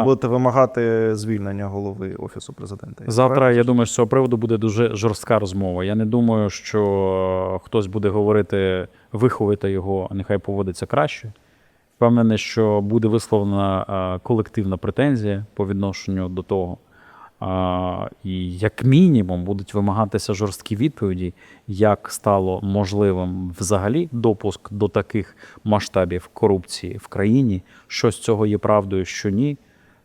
ви будете вимагати звільнення голови офісу президента. Завтра я думаю, з цього приводу буде дуже жорстка розмова. Я не думаю, що хтось буде говорити виховати його, а нехай поводиться краще. Впевнений, що буде висловлена колективна претензія по відношенню до того. А, і як мінімум будуть вимагатися жорсткі відповіді, як стало можливим взагалі допуск до таких масштабів корупції в країні, що з цього є правдою, що ні.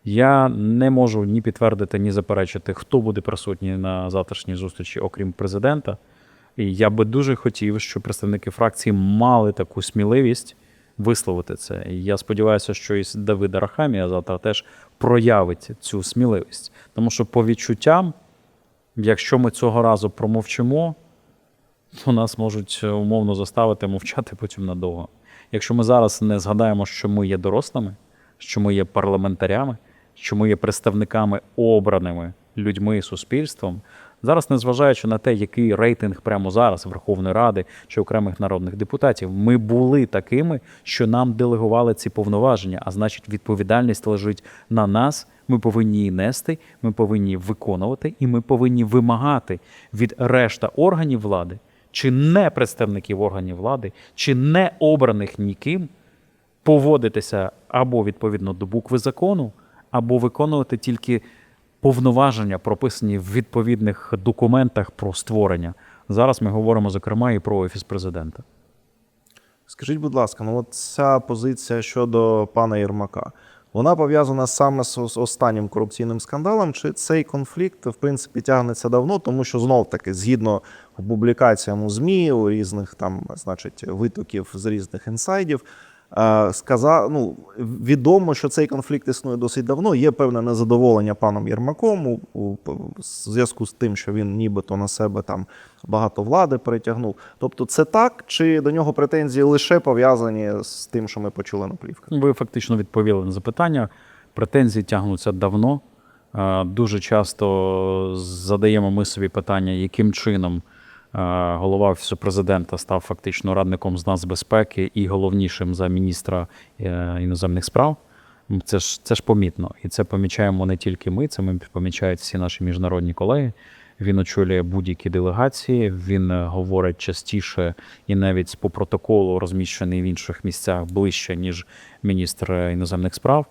Я не можу ні підтвердити, ні заперечити, хто буде присутній на завтрашній зустрічі, окрім президента. І я би дуже хотів, щоб представники фракції мали таку сміливість висловити це. І я сподіваюся, що і Давид Арахамія завтра теж проявить цю сміливість. Тому що по відчуттям, якщо ми цього разу промовчимо, то нас можуть е, умовно заставити мовчати потім надовго. Якщо ми зараз не згадаємо, що ми є дорослими, що ми є парламентарями, що ми є представниками обраними людьми і суспільством, зараз, незважаючи на те, який рейтинг прямо зараз Верховної Ради чи окремих народних депутатів, ми були такими, що нам делегували ці повноваження, а значить, відповідальність лежить на нас. Ми повинні її нести, ми повинні виконувати, і ми повинні вимагати від решта органів влади, чи не представників органів влади, чи не обраних ніким, поводитися або відповідно до букви закону, або виконувати тільки повноваження, прописані в відповідних документах про створення. Зараз ми говоримо зокрема і про офіс президента. Скажіть, будь ласка, ну от ця позиція щодо пана Єрмака, вона пов'язана саме з останнім корупційним скандалом, чи цей конфлікт, в принципі, тягнеться давно, тому що знов таки, згідно публікаціям у ЗМІ, у різних там, значить, витоків з різних інсайдів, сказав, ну, відомо, що цей конфлікт існує досить давно. Є певне незадоволення паном Єрмаком у, у зв'язку з тим, що він нібито на себе там багато влади перетягнув. Тобто, це так, чи до нього претензії лише пов'язані з тим, що ми почули на плівках? Ви фактично відповіли на запитання. Претензії тягнуться давно. Е, Дуже часто задаємо ми собі питання, яким чином е, голова офісу президента став фактично радником з нацбезпеки і головнішим за міністра е, іноземних справ. Це ж це ж помітно, і це помічаємо не тільки ми, це ми помічають всі наші міжнародні колеги. Він очолює будь-які делегації. Він е, говорить частіше і навіть по протоколу розміщений в інших місцях ближче ніж міністр е, іноземних справ.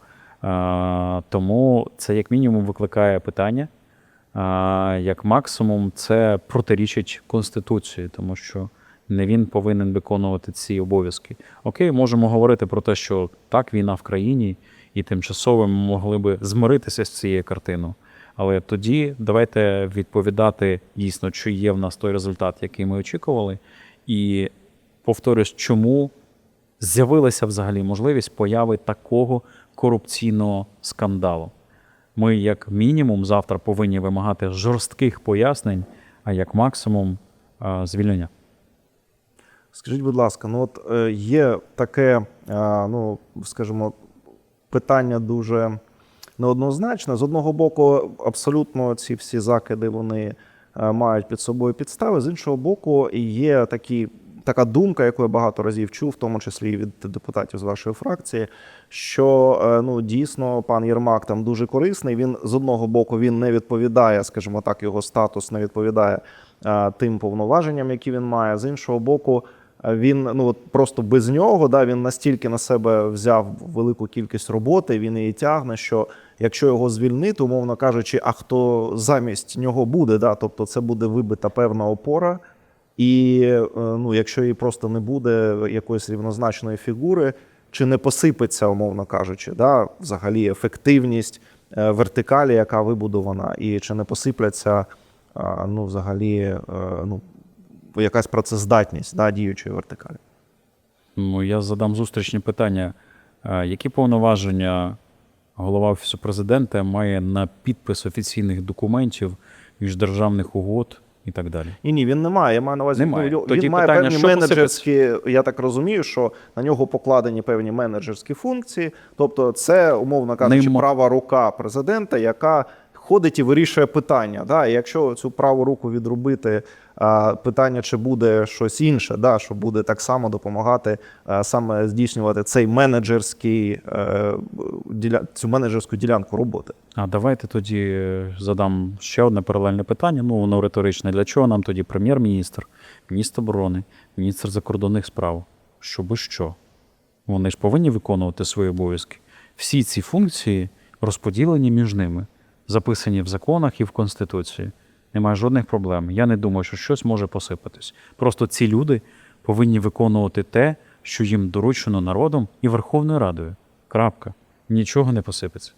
Е, Тому це як мінімум викликає питання. Як максимум, це протирічить конституції, тому що не він повинен виконувати ці обов'язки. Окей, можемо говорити про те, що так, війна в країні, і тимчасово ми могли би змиритися з цією картиною. Але тоді давайте відповідати дійсно, чи є в нас той результат, який ми очікували. І повторюсь, чому з'явилася взагалі можливість появи такого корупційного скандалу. Ми, як мінімум, завтра повинні вимагати жорстких пояснень, а як максимум звільнення. Скажіть, будь ласка, ну от е, є таке, е, ну скажімо, питання дуже неоднозначне. З одного боку, абсолютно ці всі закиди вони е, мають під собою підстави. З іншого боку, є такі. Така думка, яку я багато разів чув, в тому числі і від депутатів з вашої фракції, що е, ну дійсно пан Єрмак там дуже корисний. Він з одного боку він не відповідає, скажімо так, його статус не відповідає е, тим повноваженням, які він має. З іншого боку, він ну от просто без нього, да, він настільки на себе взяв велику кількість роботи, він її тягне, що якщо його звільнити, умовно кажучи, а хто замість нього буде, да, тобто це буде вибита певна опора. І е, ну, якщо її просто не буде якоїсь рівнозначної фігури, чи не посипеться, умовно кажучи, да, взагалі ефективність е, вертикалі, яка вибудована, і чи не посипляться е, ну, взагалі ну, якась працездатність да, діючої вертикалі. Ну, я задам зустрічні питання. Які повноваження голова Офісу президента має на підпис офіційних документів, міждержавних угод і так далі? Ні, ні, він не має. Я маю на увазі, Немає. ну, Тоді він має питання, певні менеджерські. менеджерські. Я так розумію, що на нього покладені певні менеджерські функції. Тобто, це, умовно кажучи, Нема- права рука президента, яка ходить і вирішує питання. Да? І якщо цю праву руку відрубити, а, питання, чи буде щось інше, да? що буде так само допомагати саме здійснювати цей менеджерський, е, цю менеджерську ділянку роботи. А давайте тоді е, задам ще одне паралельне питання. Ну, воно риторичне. Для чого нам тоді прем'єр-міністр, міністр оборони, міністр закордонних справ? Щоби що? Вони ж повинні виконувати свої обов'язки. Всі ці функції розподілені між ними, записані в законах і в Конституції. Немає жодних проблем. Я не думаю, що щось може посипатись. Просто ці люди повинні виконувати те, що їм доручено народом і Верховною Радою. Крапка. Нічого не посипеться.